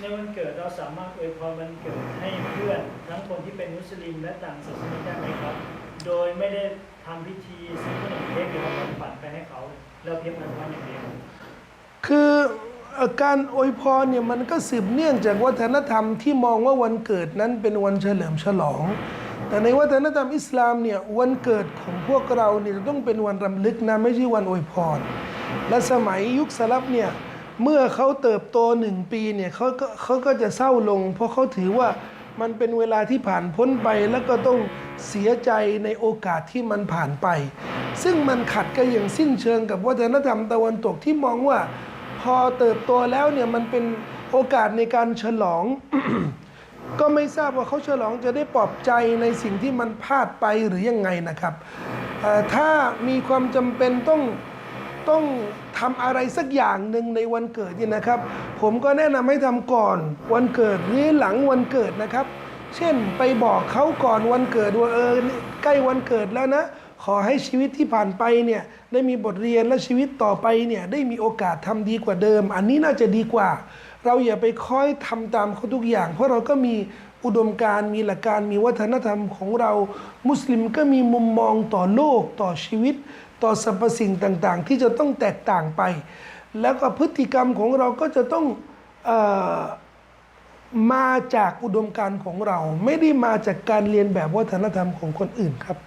ในวันเกิดเราสามารถอวยพรวันเกิดให้เพื่อนทั้งคนที่เป็นมุสลิมและต่างศาสนาได้ไหมครับ โดยไม่ได้ทำพิธีซื้อขนมเค้กหรือว่าของขวัญไปให้เขาแล้วเพียงแต่วันอย่างเดียวคืออ่อการอวยพรเนี่ยมันก็สืบเนื่องจากวัฒนธรรมที่มองว่าวันเกิดนั้นเป็นวันเฉลิมฉลอง แต่ในวัฒนธรรมอิสลามเนี่ยวันเกิดของพวกเราเนี่ยจะต้องเป็นวันรำลึกนะไม่ใช่วันอวยพร และสมัยยุคสลับเนี่ย เมื่อเขาเติบโตหนึ่งปีเนี่ยเขาก็เขาก็จะเศร้าลง เพราะเขาถือว่ามันเป็นเวลาที่ผ่านพ้นไป แล้วก็ต้องเสียใจในโอกาสที่มันผ่านไป ซึ่งมันขัดกันอย่างสิ้นเชิงกับวัฒนธรรมตะวันตกที่มองว่า พอเติบโตแล้วเนี่ยมันเป็นโอกาสในการฉลอง ก็ไม่ทราบว่าเขาฉลองจะได้ปลอบใจในสิ่งที่มันพลาดไปหรือยังไงนะครับถ้ามีความจำเป็นต้อง ต้องทำอะไรสักอย่างหนึ่งในวันเกิดนี่นะครับ ผมก็แนะนำให้ทำก่อนวันเกิดหรือหลังวันเกิดนะครับ เช่นไปบอกเขาก่อนวันเกิดว่าเออใกล้วันเกิดแล้วนะ ขอให้ชีวิตที่ผ่านไปเนี่ยได้มีบทเรียนและชีวิตต่อไปเนี่ยได้มีโอกาสทำดีกว่าเดิม อันนี้น่าจะดีกว่า เราอย่าไปคอยทำตามเขาทุกอย่าง เพราะเราก็มี อุดมการมีหลักการมีวัฒนธรรมของเรา มุสลิมก็มีมุมมองต่อโลกต่อชีวิต ต่อสรรพสิ่งต่างๆ ที่จะต้องแตกต่างไป แล้วก็พฤติกรรมของเราก็จะต้องอมาจากอุดมการของเรา ไม่ได้มาจากการเรียนแบบวัฒนธรรมของคนอื่นครับ